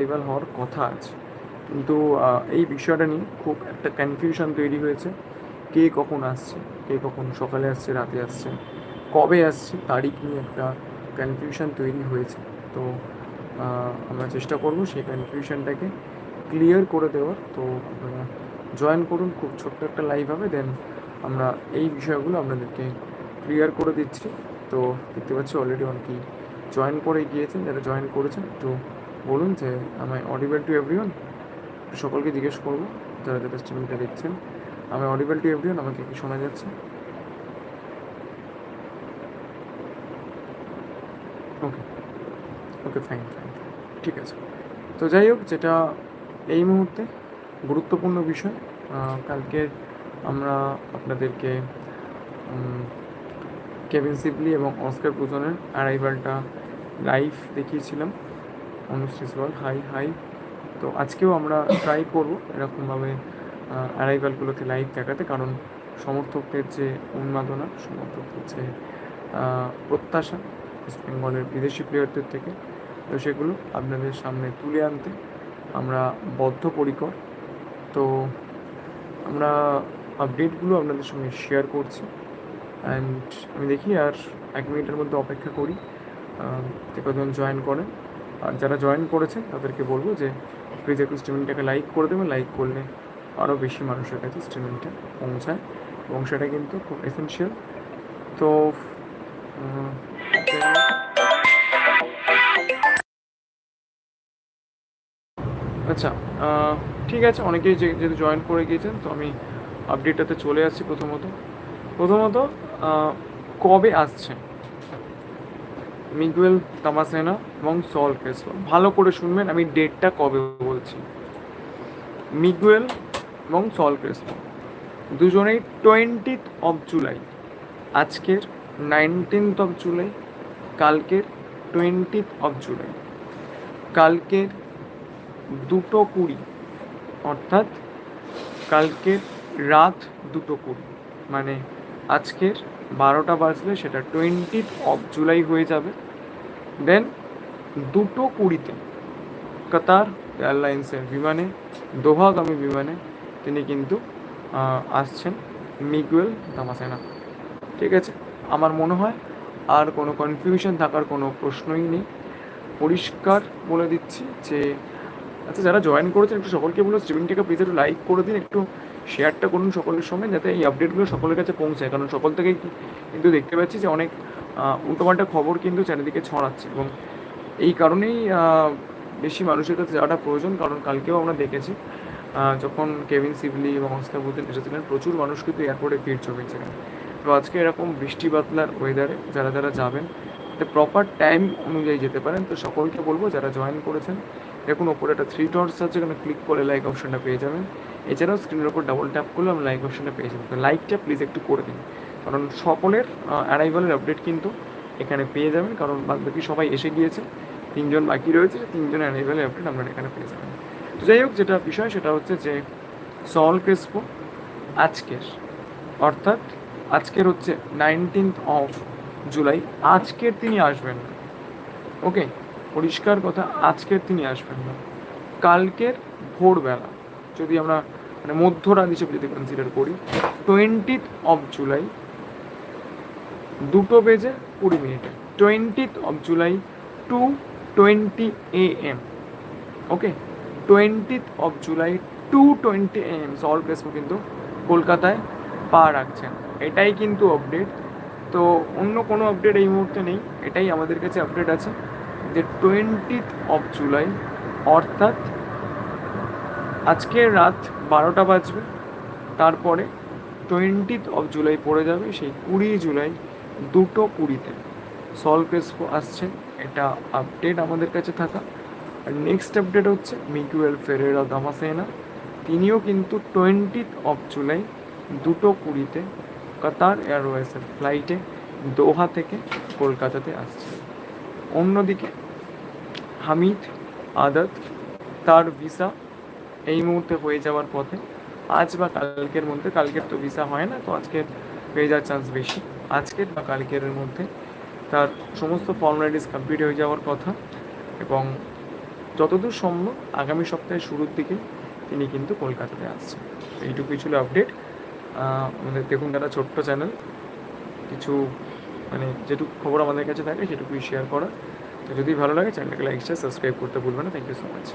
Arrival হওয়ার কথা আছে। কিন্তু এই বিষয়টা নিয়ে খুব একটা কনফিউশন তৈরি হয়েছে। কে কখন আসছে, কে কখন সকালে আসছে, রাতে আসছে, কবে আসছে, তারিখ নিয়ে একটা কনফিউশন তৈরি হয়েছে। তো আমরা চেষ্টা করব সেই কনফিউশনটাকে ক্লিয়ার করে দেওয়ার। তো, আপনারা জয়েন করুন, খুব ছোট্ট একটা লাইভ হবে দেন আমরা এই বিষয়গুলো আপনাদেরকে ক্লিয়ার করে দিচ্ছি। তো, দেখতে পাচ্ছি অলরেডি অনেকেই জয়েন করে গিয়েছেন, যারা জয়েন করেছেন, একটু বলুন যে, আমায় অডিবেল টু এভরিওয়ান সকলকে জিজ্ঞেস করব, যারা যারা স্ট্রিমিংটা দেখছেন। আমি অডিবেল টু এভরিওয়ান আমাকে কি শোনা যাচ্ছে? ওকে ওকে ফাইন ফাইন ঠিক আছে। তো যাই হোক, যেটা এই মুহূর্তে গুরুত্বপূর্ণ বিষয় কালকে আমরা আপনাদেরকে কেভিন সিবলি এবং অস্কার পুজনের অ্যারাইভালটা লাইভ দেখিয়েছিলাম। অনুশ্রী বল হাই হাই। তো আজকেও আমরা ট্রাই করব এরকমভাবে অ্যারাইভালগুলোকে লাইভ দেখাতে। কারণ সমর্থকদের যে উন্মাদনা, সমর্থকদের যে প্রত্যাশা ওয়েস্ট বেঙ্গলের বিদেশি প্লেয়ারদের থেকে, তো সেগুলো আপনাদের সামনে তুলে আনতে আমরা বদ্ধপরিকর। তো আমরা আপডেটগুলো আপনাদের সঙ্গে শেয়ার করছি। অ্যান্ড আমি দেখি, আর এক মিনিটের মধ্যে অপেক্ষা করি। যে জয়েন করেন। আর যারা জয়েন করেছে তাদেরকে বলব যে প্লিজ একটু স্ট্রিমিংটাকে লাইক করে দেবেন। লাইক করলে আরও বেশি মানুষের কাছে স্ট্রিমিংটা পৌঁছায় এবং সেটা কিন্তু খুব এসেনশিয়াল তো আচ্ছা ঠিক আছে, অনেকেই যেহেতু জয়েন করে গিয়েছেন, তো আমি আপডেটটাতে চলে আসছি প্রথমত। প্রথমত কবে আসছে মিগুয়েল তামাসেনা এবং সল ক্রেসপো। ভালো করে শুনবেন, আমি ডেটটা কবে বলছি। মিগুয়েল এবং সল ক্রেসপো। দুজনেই টোয়েন্টিথ অফ জুলাই আজকের নাইনটিন্থ অফ জুলাই কালকের টোয়েন্টিথ অফ জুলাই কালকের দুটো কুড়ি, অর্থাৎ কালকের রাত দুটো কুড়ি। মানে আজকের বারোটা বাজলে সেটা টোয়েন্টি অফ জুলাই হয়ে যাবে। দেন দুটো কুড়িতে কাতার এয়ারলাইন্সের বিমানে, দোহাগামী বিমানে তিনি কিন্তু আসছেন মিগুয়েল দামাসেনা ঠিক আছে? আমার মনে হয় আর কোনো কনফিউশন থাকার কোনো প্রশ্নই নেই। পরিষ্কার বলে দিচ্ছি যে আচ্ছা যারা জয়েন করেছেন একটু সকলকে বলো স্ট্রিমিংটাকে প্লিজ একটু লাইক করে দিন, একটু শেয়ারটা করুন সকলের সঙ্গে, যাতে এই আপডেটগুলো সকলের কাছে পৌঁছায়। কারণ সকল থেকেই কিন্তু দেখতে পাচ্ছি যে অনেক উল্টোপাল্টা খবর কিন্তু চারিদিকে ছড়াচ্ছে এবং এই কারণেই বেশি মানুষের কাছে যাওয়াটা প্রয়োজন। কারণ কালকেও আমরা দেখেছি যখন কেভিন সিভলি এবং অস্কার বুতেন এসেছিলেন প্রচুর মানুষ কিন্তু এয়ারপোর্টে ভিড় জমেছিলেন তো আজকে এরকম বৃষ্টি বাতলার ওয়েদারে যারা যারা যাবেন প্রপার টাইম অনুযায়ী যেতে পারেন। তো সকলকে বলব, যারা জয়েন করেছেন, দেখুন, ওপরে একটা থ্রি ডটস আছে, এখানে ক্লিক করে লাইক অপশনটা পেয়ে যাবেন। এছাড়াও স্ক্রিনের ওপর ডাবল ট্যাপ করলে আমি লাইক অপশনটা পেয়ে যাবেন তো লাইকটা প্লিজ একটু করে দিন। কারণ সকলের অ্যারাইভালের আপডেট কিন্তু এখানে পেয়ে যাবেন। কারণ বাকি সবাই এসে গিয়েছে, তিনজন বাকি রয়েছে, তিনজন অ্যারাইভালের আপডেট আপনারা এখানে পেয়ে যাবেন। তো যাই হোক, যেটা বিষয় সেটা হচ্ছে যে সল ক্রেসপো আজকের, অর্থাৎ আজকের হচ্ছে নাইনটিন্থ অফ জুলাই আজকের তিনি আসবেন না। ওকে পরিষ্কার কথা, আজকের তিনি আসবেন না। কালকের ভোরবেলা যদি আমরা মানে মধ্যরাত হিসেবে যদি কনসিডার করি টোয়েন্টিথ অফ জুলাই দুটো বেজে কুড়ি মিনিটে। Twentieth of July two twenty A M okay twentieth of July two twenty A M সল প্রেসপো কিন্তু কলকাতায় পা রাখছেন। এটাই কিন্তু আপডেট তো অন্য কোনো আপডেট এই মুহূর্তে নেই। এটাই আমাদের কাছে আপডেট আছে যে টোয়েন্টিথ অফ জুলাই অর্থাৎ আজকে রাত বারোটা বাজবে। তারপরে টোয়েন্টিথ অফ জুলাই পড়ে যাবে, সেই কুড়ি জুলাই দুটো কুড়িতে। সল ক্রেসপো আসছেন এটা আপডেট আমাদের কাছে থাকা। আর নেক্সট আপডেট হচ্ছে মিকুয়েল ফেরেরা দামাসেনা তিনিও কিন্তু টোয়েন্টিথ অফ জুলাই দুটো কুড়িতে কাতার এয়ারওয়েজের ফ্লাইটে দোহা থেকে কলকাতাতে আসছে অন্যদিকে হামিদ আদত, তার ভিসা এই মুহূর্তে হয়ে যাওয়ার পথে। আজ বা কালকের মধ্যে, কালকের তো ভিসা হয় না, তো আজকের হয়ে যাওয়ার চান্স বেশি। আজকের বা কালকের মধ্যে তার সমস্ত ফর্মালিটিস কমপ্লিট হয়ে যাওয়ার কথা এবং যতদূর সম্ভব আগামী সপ্তাহের শুরুর দিকে তিনি কিন্তু কলকাতাতে আসছেন। এইটুকুই ছিল আপডেট আমাদের দেখুন দাদা, ছোট্ট চ্যানেল কিছু মানে যেটুকু খবর আমাদের কাছে থাকে, সেটুকুই শেয়ার করা তো যদি ভালো লাগে চ্যানেলটাকে লাইক শেয়ার সাবস্ক্রাইব করতে ভুলবেন না। Thank you so much